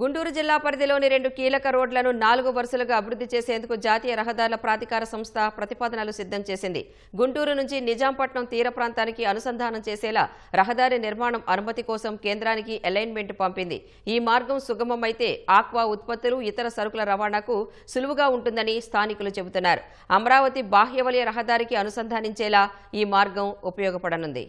గుంటూరు జిల్లా పరిధిలోని రెండు కీలక రోడ్లను నాలుగు వరుసలుగా అభివృద్ధి చేసేందుకు జాతీయ రహదారుల ప్రాధికార సంస్థ ప్రతిపాదనలు సిద్ధం చేసింది. గుంటూరు నుంచి నిజాంపట్నం తీర ప్రాంతానికి అనుసంధానం చేసేలా రహదారి నిర్మాణం అనుమతి కోసం కేంద్రానికి అలైన్మెంట్ పంపింది. ఈ మార్గం సుగమమైతే ఆక్వా ఉత్పత్తులు ఇతర సరుకుల రవాణాకు సులువుగా ఉంటుందని స్థానికులు చెబుతున్నారు. అమరావతి బాహ్యవలయ రహదారికి అనుసంధానించేలా ఈ మార్గం ఉపయోగపడనుంది.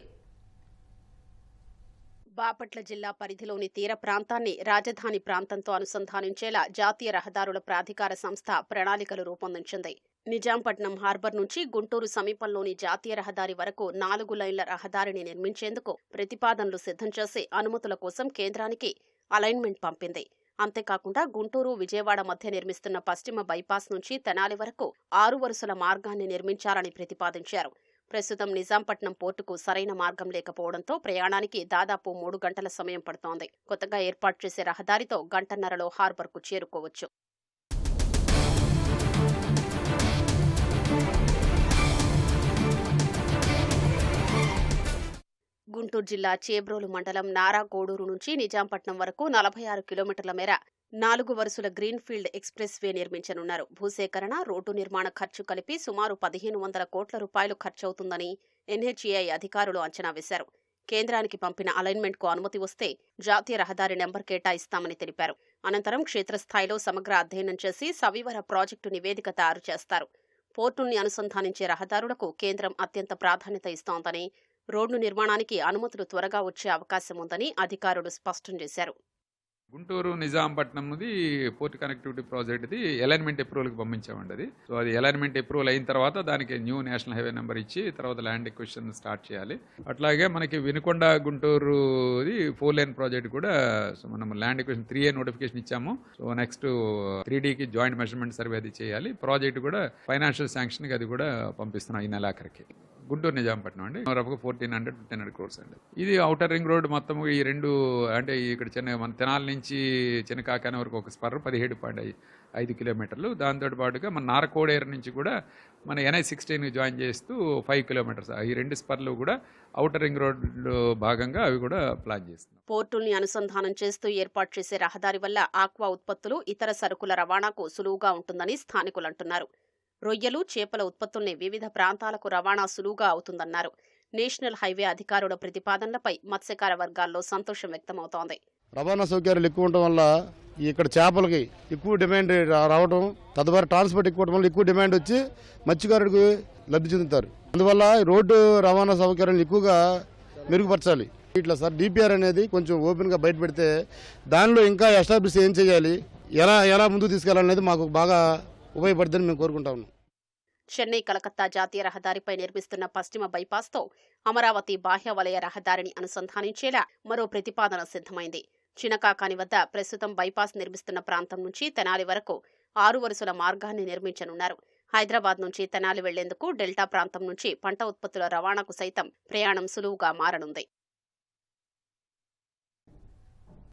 బాపట్ల జిల్లా పరిధిలోని తీర ప్రాంతాన్ని రాజధాని ప్రాంతంతో అనుసంధానించేలా జాతీయ రహదారుల ప్రాధికార సంస్థ ప్రణాళికలు రూపొందించింది. నిజాంపట్నం హార్బర్ నుంచి గుంటూరు సమీపంలోని జాతీయ రహదారి వరకు నాలుగు లైన్ల రహదారిని నిర్మించేందుకు ప్రతిపాదనలు సిద్ధం చేసి అనుమతుల కోసం కేంద్రానికి అలైన్మెంట్ పంపింది. అంతేకాకుండా గుంటూరు విజయవాడ మధ్య నిర్మిస్తున్న పశ్చిమ బైపాస్ నుంచి తెనాలి వరకు ఆరు వరుసల మార్గాన్ని నిర్మించాలని ప్రతిపాదించారు. ప్రస్తుతం నిజాంపట్నం పోర్టుకు సరైన మార్గం లేకపోవడంతో ప్రయాణానికి దాదాపు మూడు గంటల సమయం పడుతోంది. కొత్తగా ఏర్పాటు చేసే రహదారితో గంటన్నరలో హార్బర్కు చేరుకోవచ్చు. గుంటూరు జిల్లా చేబ్రోలు మండలం నారాగోడూరు నుంచి నిజాంపట్నం వరకు నలభై ఆరు కిలోమీటర్ల మేర నాలుగు వరుసల గ్రీన్ఫీల్డ్ ఎక్స్ప్రెస్ వే నిర్మించనున్నారు. భూసేకరణ రోడ్డు నిర్మాణ ఖర్చు కలిపి సుమారు పదిహేను వందల కోట్ల రూపాయలు ఖర్చవుతుందని ఎన్హెచ్ఏఐ అధికారులు అంచనా వేశారు. కేంద్రానికి పంపిన అలైన్మెంట్కు అనుమతి వస్తే జాతీయ రహదారి నెంబర్ కేటాయిస్తామని తెలిపారు. అనంతరం క్షేత్రస్థాయిలో సమగ్ర అధ్యయనం చేసి సవివర ప్రాజెక్టు నివేదిక తయారు చేస్తారు. పోర్టుల్ని అనుసంధానించే రహదారులకు కేంద్రం అత్యంత ప్రాధాన్యత ఇస్తోందని రోడ్డు నిర్మాణానికి అనుమతులు త్వరగా వచ్చే అవకాశం ఉందని అధికారులు స్పష్టం చేశారు. గుంటూరు నిజాంపట్నంది పోర్ట్ కనెక్టివిటీ ప్రాజెక్ట్ది అలైన్మెంట్ అప్రూవల్కి పంపించామండి అది. సో అది అలైన్మెంట్ అప్రూవల్ అయిన తర్వాత దానికి న్యూ నేషనల్ హైవే నెంబర్ ఇచ్చి తర్వాత ల్యాండ్ ఎక్విషన్ స్టార్ట్ చేయాలి. అట్లాగే మనకి వినుకొండ గుంటూరుది ఫోర్ లైన్ ప్రాజెక్ట్ కూడా సో మనం land acquisition three A notification ఇచ్చాము. సో నెక్స్ట్ త్రీ డీకి జాయింట్ మెజర్మెంట్ సర్వే అది చేయాలి. ప్రాజెక్ట్ కూడా ఫైనాన్షియల్ శాంక్షన్కి అది కూడా పంపిస్తున్నాం ఈ నెలాఖరికి. గుంటూరు నిజాంపట్నం అండి. రఫ్గా fourteen hundred fifteen hundred crores అండి. ఇది అవుటర్ రింగ్ రోడ్ మొత్తం ఈ రెండు అంటే ఇక్కడ చిన్న మన తెనాల నుంచి చిన్నకాకాని వరకు ఒక స్పర్ పదిహేడు పాయింట్ ఐదు కిలోమీటర్లు. దాంతో పాటుగా మన నారకోడేరు నుంచి కూడా మన ఎన్ఐ సిక్స్టీన్ జాయిన్ చేస్తూ ఫైవ్ కిలోమీటర్స్. ఈ రెండు స్పర్లు కూడా అవుటర్ రింగ్ రోడ్ భాగంగా అవి కూడా ప్లాన్ చేస్తున్నాం. పోర్టుల్ని అనుసంధానం చేస్తూ ఏర్పాటు చేసే రహదారి వల్ల ఆక్వా ఉత్పత్తులు ఇతర సరుకుల రవాణాకు సులువుగా ఉంటుందని స్థానికులు అంటున్నారు. రొయ్యలు చేపల ఉత్పత్తుల్ని వివిధ ప్రాంతాలకు రవాణా సులువుగా అవుతుందన్నారు. నేషనల్ హైవే అధికారుల ప్రతిపాదనలపై మత్స్యకార వర్గాల్లో సంతోషం వ్యక్తమవుతోంది. రవాణా సౌకర్యాలు ఎక్కువ ఉండటం వల్ల ఇక్కడ చేపలకి ఎక్కువ డిమాండ్ రావడం తదుపరి ట్రాన్స్పోర్ట్ ఎక్కువ వల్ల ఎక్కువ డిమాండ్ వచ్చి మత్స్యకారుడికి లబ్ధి చెందుతారు. అందువల్ల రోడ్డు రవాణా సౌకర్యాలు ఎక్కువగా మెరుగుపరచాలి. ఇట్లా సార్ డిపిఆర్ అనేది కొంచెం ఓపెన్గా బయట పెడితే దానిలో ఇంకా ఎస్టాబ్లిష్ ఏం చేయాలి? ఎలా ఎలా ముందుకు తీసుకెళ్ళాలనేది మాకు బాగా ఉపయోగపడుతుందని మేము కోరుకుంటా ఉన్నాం. చెన్నై కలకత్తా జాతీయ రహదారిపై నిర్మిస్తున్న పశ్చిమ బైపాస్తో అమరావతి బాహ్య వలయ రహదారిని అనుసంధానించేలా మరో ప్రతిపాదన సిద్ధమైంది. చినకాకాని వద్ద ప్రస్తుతం బైపాస్ నిర్మిస్తున్న ప్రాంతం నుంచి తెనాలి వరకు ఆరు వరుసల మార్గాన్ని నిర్మించనున్నారు. హైదరాబాద్ నుంచి తెనాలి వెళ్ళేందుకు డెల్టా ప్రాంతం నుంచి పంట ఉత్పత్తుల రవాణాకు సైతం ప్రయాణం సులువుగా మారనుంది.